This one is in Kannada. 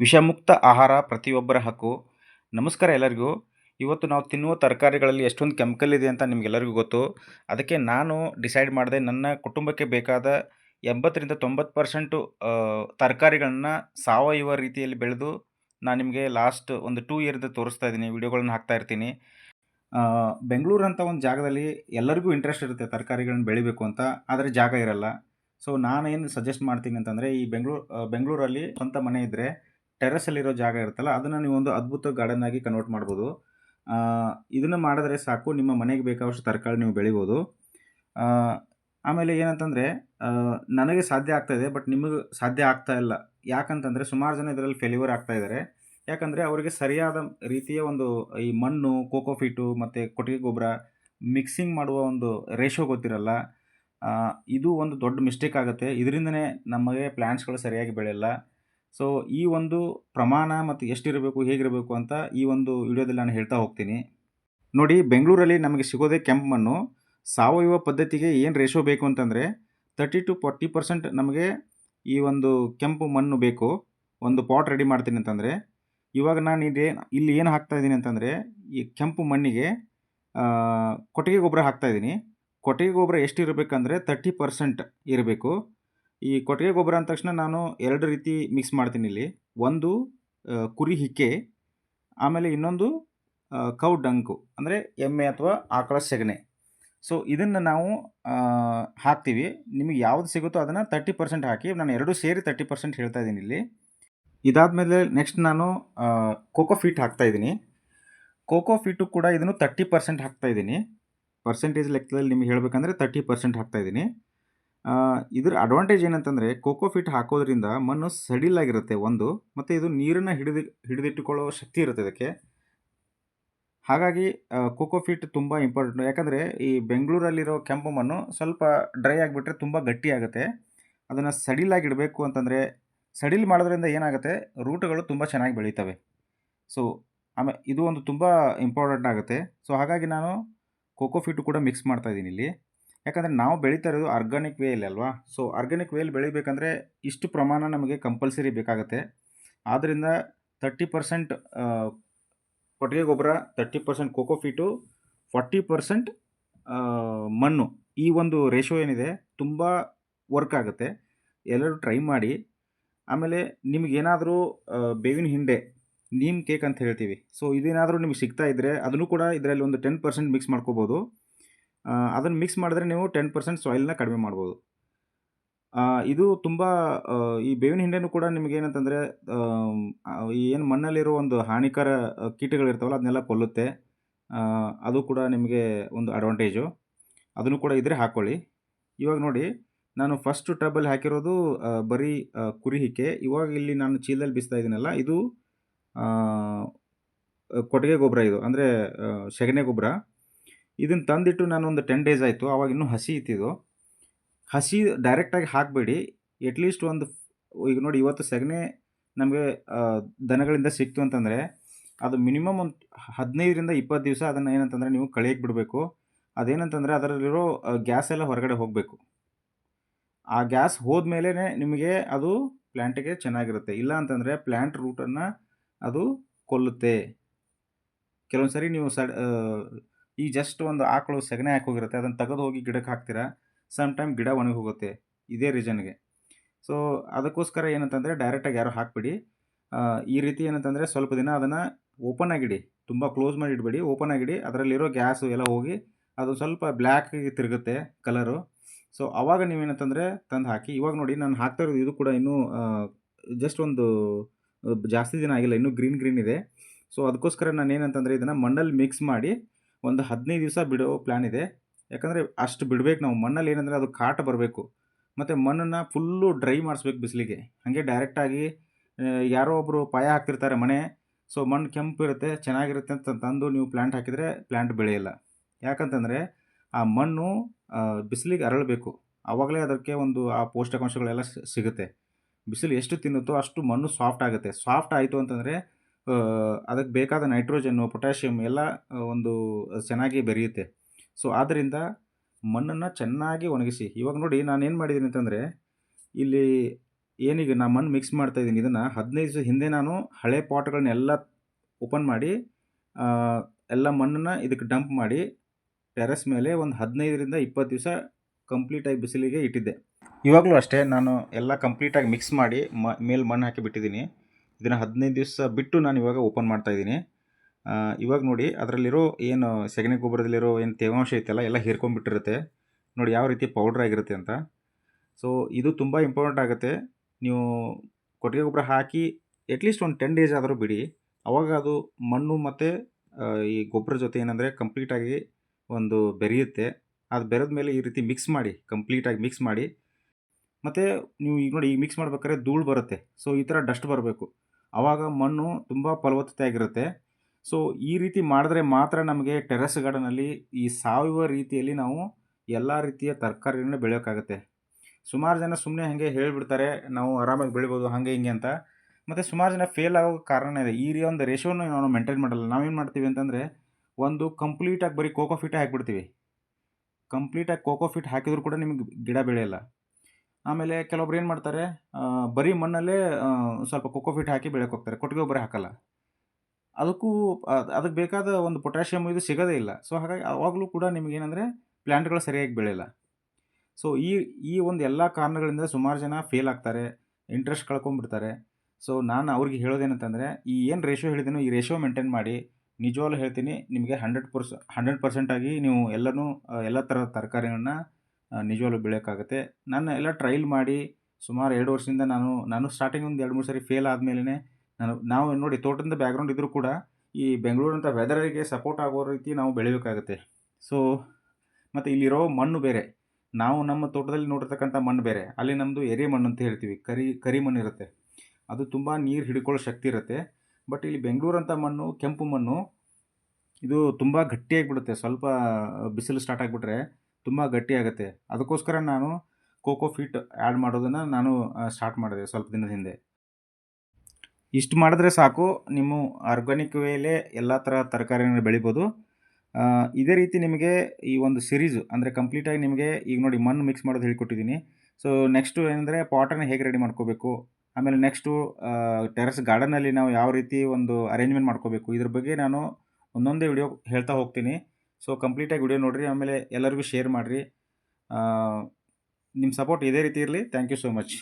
ವಿಷಮುಕ್ತ ಆಹಾರ ಪ್ರತಿಯೊಬ್ಬರ ಹಕ್ಕು. ನಮಸ್ಕಾರ ಎಲ್ಲರಿಗೂ. ಇವತ್ತು ನಾವು ತಿನ್ನುವ ತರಕಾರಿಗಳಲ್ಲಿ ಎಷ್ಟೊಂದು ಕೆಮಿಕಲ್ ಇದೆ ಅಂತ ನಿಮಗೆಲ್ಲರಿಗೂ ಗೊತ್ತು. ಅದಕ್ಕೆ ನಾನು ಡಿಸೈಡ್ ಮಾಡಿದೆ ನನ್ನ ಕುಟುಂಬಕ್ಕೆ ಬೇಕಾದ ಎಂಬತ್ತರಿಂದ ತೊಂಬತ್ತು ಪರ್ಸೆಂಟು ತರಕಾರಿಗಳನ್ನು ಸಾವಯವ ರೀತಿಯಲ್ಲಿ ಬೆಳೆದು ನಾನು ನಿಮಗೆ ಲಾಸ್ಟ್ ಒಂದು ಟೂ ಇಯರ್ದು ತೋರಿಸ್ತಾ ಇದ್ದೀನಿ ವೀಡಿಯೋಗಳನ್ನ ಹಾಕ್ತಾ ಇರ್ತೀನಿ. ಬೆಂಗಳೂರು ಅಂತ ಒಂದು ಜಾಗದಲ್ಲಿ ಎಲ್ಲರಿಗೂ ಇಂಟ್ರೆಸ್ಟ್ ಇರುತ್ತೆ ತರಕಾರಿಗಳನ್ನ ಬೆಳಿಬೇಕು ಅಂತ, ಆದರೆ ಜಾಗ ಇರಲ್ಲ. ಸೊ ನಾನೇನು ಸಜೆಸ್ಟ್ ಮಾಡ್ತೀನಿ ಅಂತಂದರೆ ಈ ಬೆಂಗಳೂರು ಬೆಂಗಳೂರಲ್ಲಿ ಸ್ವಂತ ಮನೆ ಇದ್ದರೆ ಟೆರೆಸಲ್ಲಿರೋ ಜಾಗ ಇರುತ್ತಲ್ಲ, ಅದನ್ನು ನೀವು ಒಂದು ಅದ್ಭುತ ಗಾರ್ಡನ್ ಆಗಿ ಕನ್ವರ್ಟ್ ಮಾಡ್ಬೋದು. ಇದನ್ನು ಮಾಡಿದ್ರೆ ಸಾಕು, ನಿಮ್ಮ ಮನೆಗೆ ಬೇಕಾದಷ್ಟು ತರಕಾರಿ ನೀವು ಬೆಳಿಬೋದು. ಆಮೇಲೆ ಏನಂತಂದರೆ ನನಗೆ ಸಾಧ್ಯ ಆಗ್ತಾ ಇದೆ ಬಟ್ ನಿಮಗೆ ಸಾಧ್ಯ ಆಗ್ತಾ ಇಲ್ಲ. ಯಾಕಂತಂದರೆ, ಸುಮಾರು ಜನ ಇದರಲ್ಲಿ ಫೇಲ್ಯೂರ್ ಆಗ್ತಾ ಇದ್ದಾರೆ ಯಾಕಂದರೆ, ಅವರಿಗೆ ಸರಿಯಾದ ರೀತಿಯ ಒಂದು ಈ ಮಣ್ಣು ಕೋಕೋಫೀಟು ಮತ್ತು ಕೊಟ್ಟಿಗೆ ಗೊಬ್ಬರ ಮಿಕ್ಸಿಂಗ್ ಮಾಡುವ ಒಂದು ರೇಷೋ ಗೊತ್ತಿರಲ್ಲ. ಇದು ಒಂದು ದೊಡ್ಡ ಮಿಸ್ಟೇಕ್ ಆಗುತ್ತೆ. ಇದರಿಂದನೇ ನಮಗೆ ಪ್ಲ್ಯಾಂಟ್ಸ್ಗಳು ಸರಿಯಾಗಿ ಬೆಳೆಯಲ್ಲ. ಸೊ ಈ ಒಂದು ಪ್ರಮಾಣ ಮತ್ತು ಎಷ್ಟಿರಬೇಕು, ಹೇಗಿರಬೇಕು ಅಂತ ಈ ಒಂದು ವಿಡಿಯೋದಲ್ಲಿ ನಾನು ಹೇಳ್ತಾ ಹೋಗ್ತೀನಿ. ನೋಡಿ, ಬೆಂಗಳೂರಲ್ಲಿ ನಮಗೆ ಸಿಗೋದೇ ಕೆಂಪು ಮಣ್ಣು. ಸಾವಯವ ಪದ್ಧತಿಗೆ ಏನು ರೇಷೋ ಬೇಕು ಅಂತಂದರೆ ತರ್ಟಿ ಟು ಫಾರ್ಟಿ ಪರ್ಸೆಂಟ್ ನಮಗೆ ಈ ಒಂದು ಕೆಂಪು ಮಣ್ಣು ಬೇಕು. ಒಂದು ಪಾಟ್ ರೆಡಿ ಮಾಡ್ತೀನಿ ಅಂತಂದರೆ. ಇವಾಗ ನಾನು ಇದೇ, ಇಲ್ಲಿ ಏನು ಹಾಕ್ತಾ ಇದ್ದೀನಿ ಅಂತಂದರೆ, ಈ ಕೆಂಪು ಮಣ್ಣಿಗೆ ಕೊಟ್ಟಿಗೆ ಗೊಬ್ಬರ ಹಾಕ್ತಾ ಇದ್ದೀನಿ. ಕೊಟ್ಟಿಗೆ ಗೊಬ್ಬರ ಎಷ್ಟಿರಬೇಕಂದ್ರೆ ತರ್ಟಿ ಪರ್ಸೆಂಟ್ ಇರಬೇಕು. ಈ ಕೊಟ್ಟಿಗೆ ಗೊಬ್ಬರ ಅಂದ ತಕ್ಷಣ ನಾನು ಎರಡು ರೀತಿ ಮಿಕ್ಸ್ ಮಾಡ್ತೀನಿ ಇಲ್ಲಿ. ಒಂದು ಕುರಿ ಹಿಕ್ಕೆ, ಆಮೇಲೆ ಇನ್ನೊಂದು ಕೌ ಡಂಕು, ಅಂದರೆ ಎಮ್ಮೆ ಅಥವಾ ಆಕಳ ಸೆಗಣಿ. ಸೊ ಇದನ್ನು ನಾವು ಹಾಕ್ತೀವಿ. ನಿಮಗೆ ಯಾವ್ದು ಸಿಗುತ್ತೋ ಅದನ್ನು ತರ್ಟಿ ಪರ್ಸೆಂಟ್ ಹಾಕಿ, ನಾನು ಎರಡೂ ಸೇರಿ ತರ್ಟಿ ಪರ್ಸೆಂಟ್ ಹೇಳ್ತಾ ಇದ್ದೀನಿ ಇಲ್ಲಿ. ಇದಾದಮೇಲೆ ನೆಕ್ಸ್ಟ್ ನಾನು ಕೋಕೋ ಫೀಟ್ ಹಾಕ್ತಾ ಇದ್ದೀನಿ. ಕೋಕೋ ಫೀಟು ಕೂಡ ಇದನ್ನು ತರ್ಟಿ ಪರ್ಸೆಂಟ್ ಹಾಕ್ತಾ ಇದ್ದೀನಿ. ಪರ್ಸೆಂಟೇಜ್ ಲೆಕ್ಕದಲ್ಲಿ ನಿಮಗೆ ಹೇಳಬೇಕಂದ್ರೆ ತರ್ಟಿ ಪರ್ಸೆಂಟ್ ಹಾಕ್ತಾ ಇದ್ದೀನಿ. ಇದ್ರ ಅಡ್ವಾಂಟೇಜ್ ಏನಂತಂದರೆ ಕೋಕೋ ಫಿಟ್ ಹಾಕೋದ್ರಿಂದ ಮಣ್ಣು ಸಡಿಲಾಗಿರುತ್ತೆ ಒಂದು, ಮತ್ತು ಇದು ನೀರನ್ನು ಹಿಡಿದಿ, ಹಿಡಿದಿಟ್ಟುಕೊಳ್ಳೋ ಶಕ್ತಿ ಇರುತ್ತೆ ಇದಕ್ಕೆ. ಹಾಗಾಗಿ ಕೋಕೋ ಫಿಟ್ ತುಂಬ ಇಂಪಾರ್ಟೆಂಟ್ ಯಾಕಂದರೆ ಈ ಬೆಂಗಳೂರಲ್ಲಿರೋ ಕೆಂಪು ಮಣ್ಣು ಸ್ವಲ್ಪ ಡ್ರೈ ಆಗಿಬಿಟ್ರೆ ತುಂಬ ಗಟ್ಟಿಯಾಗುತ್ತೆ ಅದನ್ನು ಸಡಿಲಾಗಿ ಇಡಬೇಕು ಅಂತಂದರೆ ಸಡಿಲ್ ಮಾಡೋದ್ರಿಂದ ಏನಾಗುತ್ತೆ? ರೂಟ್ಗಳು ತುಂಬ ಚೆನ್ನಾಗಿ ಬೆಳೀತವೆ. ಸೊ ಆಮೇಲೆ ಇದು ಒಂದು ತುಂಬ ಇಂಪಾರ್ಟೆಂಟ್ ಆಗುತ್ತೆ. ಸೊ ಹಾಗಾಗಿ ನಾನು ಕೋಕೋ ಫಿಟ್ ಕೂಡ ಮಿಕ್ಸ್ ಮಾಡ್ತಾ ಇದ್ದೀನಿ ಇಲ್ಲಿ. ಯಾಕಂದರೆ ನಾವು ಬೆಳೀತಾ ಇರೋದು ಆರ್ಗಾನಿಕ್ ವೇಯಲ್ಲಿ ಅಲ್ವಾ? ಸೊ ಆರ್ಗಾನಿಕ್ ವೇಯಲ್ಲಿ ಬೆಳಿಬೇಕಂದ್ರೆ ಇಷ್ಟು ಪ್ರಮಾಣ ನಮಗೆ ಕಂಪಲ್ಸರಿ ಬೇಕಾಗುತ್ತೆ. ಆದ್ದರಿಂದ ತರ್ಟಿ ಪರ್ಸೆಂಟ್ ಕೊಟ್ಟಿಗೆ ಗೊಬ್ಬರ thirty percent cocopeat forty percent ಮಣ್ಣು. ಈ ಒಂದು ರೇಷೋ ಏನಿದೆ, ತುಂಬ ವರ್ಕ್ ಆಗುತ್ತೆ. ಎಲ್ಲರೂ ಟ್ರೈ ಮಾಡಿ. ಆಮೇಲೆ ನಿಮಗೇನಾದರೂ ಬೇವಿನ ಹಿಂಡೆ, ನೀಮ್ ಕೇಕ್ ಅಂತ ಹೇಳ್ತೀವಿ. ಸೊ ಇದೇನಾದರೂ ನಿಮಗೆ ಸಿಗ್ತಾ ಇದ್ದರೆ ಅದನ್ನು ಕೂಡ ಇದರಲ್ಲಿ ಒಂದು ಟೆನ್ ಪರ್ಸೆಂಟ್ ಮಿಕ್ಸ್ ಮಾಡ್ಕೋಬೋದು. ಅದನ್ನು ಮಿಕ್ಸ್ ಮಾಡಿದ್ರೆ ನೀವು ಟೆನ್ ಪರ್ಸೆಂಟ್ ಸಾಯಿಲ್ನ ಕಡಿಮೆ ಮಾಡ್ಬೋದು. ಇದು ತುಂಬ ಈ ಬೇವಿನ ಹಿಂಡೆನೂ ಕೂಡ ನಿಮಗೆ ಏನಂತಂದರೆ ಏನು ಮಣ್ಣಲ್ಲಿರೋ ಒಂದು ಹಾನಿಕರ ಕೀಟಗಳಿರ್ತಾವಲ್ಲ ಅದನ್ನೆಲ್ಲ ಕೊಲ್ಲುತ್ತೆ. ಅದು ಕೂಡ ನಿಮಗೆ ಒಂದು ಅಡ್ವಾಂಟೇಜು ಅದನ್ನು ಕೂಡ ಇದ್ದರೆ ಹಾಕ್ಕೊಳ್ಳಿ ಇವಾಗ ನೋಡಿ, ನಾನು ಫಸ್ಟ್ ಟ್ರಬಲ್ ಹಾಕಿರೋದು ಬರೀ ಕುರಿ ಹಿಕ್ಕೆ. ಇವಾಗ ಇಲ್ಲಿ ನಾನು ಚೀಲದಲ್ಲಿ ಬಿಸ್ತಾ ಇದ್ದೀನಲ್ಲ, ಇದು ಕೊಟ್ಟಿಗೆ ಗೊಬ್ಬರ ಇದು. ಅಂದರೆ ಸೆಗಣಿ ಗೊಬ್ಬರ. ಇದನ್ನು ತಂದಿಟ್ಟು ನಾನು ಒಂದು ಟೆನ್ ಡೇಸ್ ಆಯಿತು. ಆವಾಗ ಇನ್ನೂ ಹಸಿ ಇತ್ತಿದು. ಹಸಿ ಡೈರೆಕ್ಟಾಗಿ ಹಾಕಬೇಡಿ. ಎಟ್ಲೀಸ್ಟ್ ಒಂದು ಈಗ ನೋಡಿ ಇವತ್ತು ಸೆಗಣಿ ನಮಗೆ ದನಗಳಿಂದ ಸಿಕ್ತು ಅಂತಂದರೆ ಅದು ಮಿನಿಮಮ್ ಒಂದು ಹದಿನೈದರಿಂದ ಇಪ್ಪತ್ತು ದಿವಸ ಅದನ್ನು ಏನಂತಂದರೆ ನೀವು ಕಳೆಯಕ್ಕೆ ಬಿಡಬೇಕು. ಅದೇನಂತಂದರೆ ಅದರಲ್ಲಿರೋ ಗ್ಯಾಸ್ ಎಲ್ಲ ಹೊರಗಡೆ ಹೋಗಬೇಕು. ಆ ಗ್ಯಾಸ್ ಹೋದ್ಮೇಲೆ ನಿಮಗೆ ಅದು ಪ್ಲ್ಯಾಂಟಿಗೆ ಚೆನ್ನಾಗಿರುತ್ತೆ. ಇಲ್ಲ ಅಂತಂದರೆ ಪ್ಲ್ಯಾಂಟ್ ರೂಟನ್ನು ಅದು ಕೊಲ್ಲುತ್ತೆ. ಕೆಲವೊಂದು ಸರಿ ನೀವು ಸಡ್ ಈ ಜಸ್ಟ್ ಒಂದು ಆಕಳು ಸಗಣಿ ಹಾಕಿ ಹೋಗಿರುತ್ತೆ. ಅದನ್ನು ತೆಗೆದು ಹೋಗಿ ಗಿಡಕ್ಕೆ ಹಾಕ್ತೀರಾ? ಸಮ್ ಟೈಮ್ ಗಿಡ ಒಣಗಿ ಹೋಗುತ್ತೆ. ಇದೇ ರೀಸನ್ಗೆ ಸೊ ಅದಕ್ಕೋಸ್ಕರ ಏನಂತಂದರೆ ಡೈರೆಕ್ಟಾಗಿ ಯಾರು ಹಾಕ್ಬಿಡಿ. ಈ ರೀತಿ ಏನಂತಂದರೆ ಸ್ವಲ್ಪ ದಿನ ಅದನ್ನು ಓಪನ್ ಆಗಿಡಿ. ತುಂಬ ಕ್ಲೋಸ್ ಮಾಡಿ ಇಡಬೇಡಿ. ಓಪನ್ ಆಗಿಡಿ. ಅದರಲ್ಲಿರೋ ಗ್ಯಾಸು ಎಲ್ಲ ಹೋಗಿ ಅದು ಸ್ವಲ್ಪ ಬ್ಲ್ಯಾಕ್ ತಿರುಗುತ್ತೆ ಕಲರು ಸೊ ಆವಾಗ ನೀವೇನಂತಂದರೆ ತಂದು ಹಾಕಿ. ಇವಾಗ ನೋಡಿ ನಾನು ಹಾಕ್ತಾ ಇರೋದು ಇದು ಕೂಡ ಇನ್ನೂ ಜಸ್ಟ್ ಒಂದು ಜಾಸ್ತಿ ದಿನ ಆಗಿಲ್ಲ. ಇನ್ನೂ ಗ್ರೀನ್ ಗ್ರೀನ್ ಇದೆ. ಸೊ ಅದಕ್ಕೋಸ್ಕರ ನಾನು ಏನಂತಂದರೆ ಇದನ್ನು ಮಣ್ಣಲ್ಲಿ ಮಿಕ್ಸ್ ಮಾಡಿ ಒಂದು ಹದಿನೈದು ದಿವಸ ಬಿಡೋ ಪ್ಲ್ಯಾನ್ ಇದೆ. ಯಾಕಂದರೆ ಅಷ್ಟು ಬಿಡಬೇಕು ನಾವು. ಮಣ್ಣಲ್ಲಿ ಏನಂದರೆ ಅದು ಕಾಟ ಬರಬೇಕು. ಮತ್ತು ಮಣ್ಣನ್ನು ಫುಲ್ಲು ಡ್ರೈ ಮಾಡಿಸ್ಬೇಕು ಬಿಸಿಲಿಗೆ. ಹಾಗೆ ಡೈರೆಕ್ಟಾಗಿ ಯಾರೋ ಒಬ್ಬರು ಪಾಯ ಹಾಕ್ತಿರ್ತಾರೆ ಮನೆ. ಸೊ ಮಣ್ಣು ಕೆಂಪು ಇರುತ್ತೆ, ಚೆನ್ನಾಗಿರುತ್ತೆ ಅಂತ ತಂದು ನೀವು ಪ್ಲ್ಯಾಂಟ್ ಹಾಕಿದರೆ ಪ್ಲ್ಯಾಂಟ್ ಬೆಳೆಯಲ್ಲ. ಯಾಕಂತಂದರೆ ಆ ಮಣ್ಣು ಬಿಸಿಲಿಗೆ ಅರಳಬೇಕು. ಆವಾಗಲೇ ಅದಕ್ಕೆ ಒಂದು, ಆ ಪೋಷಕಾಂಶಗಳೆಲ್ಲ ಸಿಗುತ್ತೆ. ಬಿಸಿಲು ಎಷ್ಟು ತಿನ್ನುತ್ತೋ ಅಷ್ಟು ಮಣ್ಣು ಸಾಫ್ಟ್ ಆಗುತ್ತೆ. ಸಾಫ್ಟ್ ಆಯಿತು ಅಂತಂದರೆ ಅದಕ್ಕೆ ಬೇಕಾದ ನೈಟ್ರೋಜನ್ನು ಪೊಟ್ಯಾಷಿಯಮ್ ಎಲ್ಲ ಒಂದು ಚೆನ್ನಾಗಿ ಬೆರೆಯುತ್ತೆ. ಸೊ ಆದ್ದರಿಂದ ಮಣ್ಣನ್ನು ಚೆನ್ನಾಗಿ ಒಣಗಿಸಿ, ಇವಾಗ ನೋಡಿ ನಾನು ಏನು ಮಾಡಿದ್ದೀನಿ ಅಂತಂದರೆ, ಇಲ್ಲಿ ಏನೀಗ ನಾ ಮಣ್ಣು ಮಿಕ್ಸ್ ಮಾಡ್ತಾ ಇದ್ದೀನಿ, ಇದನ್ನು ಹದಿನೈದು ದಿವಸ ಹಿಂದೆ ನಾನು ಹಳೆ ಪಾಟ್ಗಳನ್ನೆಲ್ಲ ಓಪನ್ ಮಾಡಿ ಎಲ್ಲ ಮಣ್ಣನ್ನು ಇದಕ್ಕೆ ಡಂಪ್ ಮಾಡಿ ಟೆರೆಸ್ ಮೇಲೆ ಒಂದು ಹದಿನೈದರಿಂದ ಇಪ್ಪತ್ತು ದಿವಸ ಕಂಪ್ಲೀಟಾಗಿ ಬಿಸಿಲಿಗೆ ಇಟ್ಟಿದ್ದೆ. ಇವಾಗಲೂ ಅಷ್ಟೇ ನಾನು ಎಲ್ಲ ಕಂಪ್ಲೀಟಾಗಿ ಮಿಕ್ಸ್ ಮಾಡಿ, ಮ, ಮೇಲೆ ಮಣ್ಣು ಹಾಕಿ ಬಿಟ್ಟಿದ್ದೀನಿ. ಇದನ್ನು ಹದಿನೈದು ದಿವಸ ಬಿಟ್ಟು ನಾನು ಇವಾಗ ಓಪನ್ ಮಾಡ್ತಾ ಇದ್ದೀನಿ. ಇವಾಗ ನೋಡಿ, ಅದರಲ್ಲಿರೋ ಏನು ಸಗಣಿ ಗೊಬ್ಬರದಲ್ಲಿರೋ ಏನು ತೇವಾಂಶ ಐತೆಲ್ಲ, ಎಲ್ಲ ಹೀರ್ಕೊಂಡ್ಬಿಟ್ಟಿರುತ್ತೆ. ನೋಡಿ, ಯಾವ ರೀತಿ ಪೌಡ್ರ್ ಆಗಿರುತ್ತೆ ಅಂತ. ಸೊ ಇದು ತುಂಬ ಇಂಪಾರ್ಟೆಂಟ್ ಆಗುತ್ತೆ. ನೀವು ಕೊಟ್ಟಿಗೆ ಗೊಬ್ಬರ ಹಾಕಿ ಅಟ್ಲೀಸ್ಟ್ ಒಂದು ಟೆನ್ ಡೇಸ್ ಆದರೂ ಬಿಡಿ. ಅವಾಗ ಅದು ಮಣ್ಣು ಮತ್ತು ಈ ಗೊಬ್ಬರ ಜೊತೆ ಏನಂದರೆ ಕಂಪ್ಲೀಟಾಗಿ ಒಂದು ಬೆರೆಯುತ್ತೆ. ಅದು ಬೆರೆದ ಮೇಲೆ ಈ ರೀತಿ ಮಿಕ್ಸ್ ಮಾಡಿ ಕಂಪ್ಲೀಟಾಗಿ ಮಿಕ್ಸ್ ಮಾಡಿ. ಮತ್ತು, ನೀವು ಈಗ ನೋಡಿ ಈಗ ಮಿಕ್ಸ್ ಮಾಡ್ಬೇಕಾದ್ರೆ ಧೂಳು ಬರುತ್ತೆ. ಸೊ ಈ ಥರ ಡಸ್ಟ್ ಬರಬೇಕು. ಆವಾಗ ಮಣ್ಣು ತುಂಬ ಫಲವತ್ತತೆ ಆಗಿರುತ್ತೆ ಸೊ ಈ ರೀತಿ ಮಾಡಿದ್ರೆ ಮಾತ್ರ ನಮಗೆ ಟೆರೆಸ್ ಗಾರ್ಡನಲ್ಲಿ ಈ ಸಾವಯವ ರೀತಿಯಲ್ಲಿ ನಾವು ಎಲ್ಲ ರೀತಿಯ ತರಕಾರಿಗಳನ್ನ ಬೆಳೆಯೋಕ್ಕಾಗುತ್ತೆ. ಸುಮಾರು ಜನ ಸುಮ್ಮನೆ ಹಾಗೆ ಹೇಳಿಬಿಡ್ತಾರೆ, ನಾವು ಆರಾಮಾಗಿ ಬೆಳಿಬೋದು, ಹಾಗೆ ಹಿಂಗೆ ಅಂತ. ಮತ್ತು ಸುಮಾರು ಜನ ಫೇಲ್ ಆಗೋ ಕಾರಣ ಇದೆ. ಈ ಒಂದು ರೇಷೋನ ನಾವು ಮೇಂಟೈನ್ ಮಾಡಲ್ಲ. ನಾವೇನು ಮಾಡ್ತೀವಿ ಅಂತಂದರೆ, ಒಂದು ಕಂಪ್ಲೀಟಾಗಿ ಬರೀ ಕೋಕೋ ಫಿಟ್ ಹಾಕಿಬಿಡ್ತೀವಿ. ಕಂಪ್ಲೀಟಾಗಿ ಕೋಕೋ ಫಿಟ್ ಹಾಕಿದ್ರು ಕೂಡ ನಿಮಗೆ ಗಿಡ ಬೆಳೆಯಲ್ಲ. ಆಮೇಲೆ ಕೆಲವೊಬ್ರು ಏನು ಮಾಡ್ತಾರೆ ಬರೀ ಮಣ್ಣಲ್ಲೇ ಸ್ವಲ್ಪ ಕೋಕೋ ಫಿಟ್ ಹಾಕಿ ಬೆಳೆಯೋಕೆ ಹೋಗ್ತಾರೆ ಕೊಟ್ಟಿಗೆ ಗೊಬ್ಬರ ಹಾಕಲ್ಲ. ಅದಕ್ಕೂ ಅದ್- ಅದಕ್ಕೆ ಬೇಕಾದ ಒಂದು ಪೊಟ್ಯಾಷಿಯಮ್ ಇದು ಸಿಗೋದೇ ಇಲ್ಲ. ಸೊ, ಹಾಗಾಗಿ ಆವಾಗಲೂ ಕೂಡ ನಿಮಗೇನೆಂದರೆ ಪ್ಲ್ಯಾಂಟ್ಗಳು ಸರಿಯಾಗಿ ಬೆಳೆಯಲ್ಲ. ಸೊ, ಈ ಈ ಒಂದು ಎಲ್ಲ ಕಾರಣಗಳಿಂದ ಸುಮಾರು ಜನ ಫೇಲ್ ಆಗ್ತಾರೆ, ಇಂಟ್ರೆಸ್ಟ್ ಕಳ್ಕೊಂಡ್ಬಿಡ್ತಾರೆ. ಸೊ, ನಾನು ಅವ್ರಿಗೆ ಹೇಳೋದೇನಂತಂದರೆ, ಈ ಏನು ರೇಷೋ ಹೇಳಿದ್ದೀನೋ ಈ ರೇಷೋ ಮೇಂಟೈನ್ ಮಾಡಿ, ನಿಜವಾಗ್ಲೂ ಹೇಳ್ತೀನಿ, ನಿಮಗೆ ಹಂಡ್ರೆಡ್ ಪರ್ಸ್, ಹಂಡ್ರೆಡ್ ಪರ್ಸೆಂಟಾಗಿ ನೀವು ಎಲ್ಲನೂ ಎಲ್ಲ ಥರದ ತರಕಾರಿಗಳನ್ನ ನಿಜವಾಗ್ಲೂ ಬೆಳೆಯೋಕ್ಕಾಗತ್ತೆ. ನಾನು ಎಲ್ಲ ಟ್ರೈಲ್ ಮಾಡಿ ಸುಮಾರು ಎರಡು ವರ್ಷದಿಂದ ನಾನು ನಾನು ಸ್ಟಾರ್ಟಿಂಗ್ ಒಂದು ಎರಡು ಮೂರು ಸರಿ ಫೇಲ್ ಆದಮೇಲೆ ನಾನು, ನಾವು ನೋಡಿ ತೋಟದ ಬ್ಯಾಕ್ಗ್ರೌಂಡ್ ಇದ್ದರೂ ಕೂಡ ಈ ಬೆಂಗಳೂರಂಥ ವೆದರಿಗೆ ಸಪೋರ್ಟ್ ಆಗೋ ರೀತಿ ನಾವು ಬೆಳಿಬೇಕಾಗತ್ತೆ. ಸೊ ಮತ್ತು ಇಲ್ಲಿರೋ ಮಣ್ಣು ಬೇರೆ. ನಾವು ನಮ್ಮ ತೋಟದಲ್ಲಿ ನೋಡಿರ್ತಕ್ಕಂಥ ಮಣ್ಣು ಬೇರೆ. ಅಲ್ಲಿ ನಮ್ಮದು ಎರೆ ಮಣ್ಣು ಅಂತ ಹೇಳ್ತೀವಿ. ಕರಿ ಕರಿ ಮಣ್ಣು ಇರುತ್ತೆ. ಅದು ತುಂಬ ನೀರು ಹಿಡ್ಕೊಳ್ಳೋ ಶಕ್ತಿ ಇರುತ್ತೆ. ಬಟ್ ಇಲ್ಲಿ ಬೆಂಗಳೂರಂಥ ಮಣ್ಣು, ಕೆಂಪು ಮಣ್ಣು, ಇದು ತುಂಬ ಗಟ್ಟಿಯಾಗಿಬಿಡುತ್ತೆ. ಸ್ವಲ್ಪ ಬಿಸಿಲು ಸ್ಟಾರ್ಟ್ ಆಗಿಬಿಟ್ರೆ ತುಂಬ ಗಟ್ಟಿಯಾಗುತ್ತೆ. ಅದಕ್ಕೋಸ್ಕರ ನಾನು ಕೋಕೋ ಫಿಟ್ ಆ್ಯಡ್ ಮಾಡೋದನ್ನು ನಾನು ಸ್ಟಾರ್ಟ್ ಮಾಡಿದೆ ಸ್ವಲ್ಪ ದಿನದ ಹಿಂದೆ. ಇಷ್ಟು ಮಾಡಿದ್ರೆ ಸಾಕು, ನಿಮ್ಮ ಆರ್ಗ್ಯಾನಿಕ್ ವೇಲೆ ಎಲ್ಲ ಥರ ತರಕಾರಿನ ಬೆಳಿಬೋದು. ಇದೇ ರೀತಿ ನಿಮಗೆ ಈ ಒಂದು ಸಿರೀಸು ಅಂದರೆ ಕಂಪ್ಲೀಟಾಗಿ ನಿಮಗೆ ಈಗ ನೋಡಿ ಮಣ್ಣು ಮಿಕ್ಸ್ ಮಾಡೋದು ಹೇಳ್ಕೊಟ್ಟಿದ್ದೀನಿ. ಸೊ ನೆಕ್ಸ್ಟು ಏನಂದರೆ ಪಾಟನ್ನು ಹೇಗೆ ರೆಡಿ ಮಾಡ್ಕೋಬೇಕು? ಆಮೇಲೆ ನೆಕ್ಸ್ಟು ಟೆರೆಸ್ ಗಾರ್ಡನಲ್ಲಿ ನಾವು ಯಾವ ರೀತಿ ಒಂದು ಅರೇಂಜ್ಮೆಂಟ್ ಮಾಡ್ಕೋಬೇಕು? ಇದ್ರ ಬಗ್ಗೆ ನಾನು ಒಂದೊಂದೇ ವಿಡಿಯೋ ಹೇಳ್ತಾ ಹೋಗ್ತೀನಿ. ಸೊ ಕಂಪ್ಲೀಟಾಗಿ ವಿಡಿಯೋ ನೋಡಿರಿ, ಆಮೇಲೆ ಎಲ್ಲರಿಗೂ ಶೇರ್ ಮಾಡಿರಿ. ನಿಮ್ಮ ಸಪೋರ್ಟ್ ಇದೇ ರೀತಿ ಇರಲಿ. Thank you so much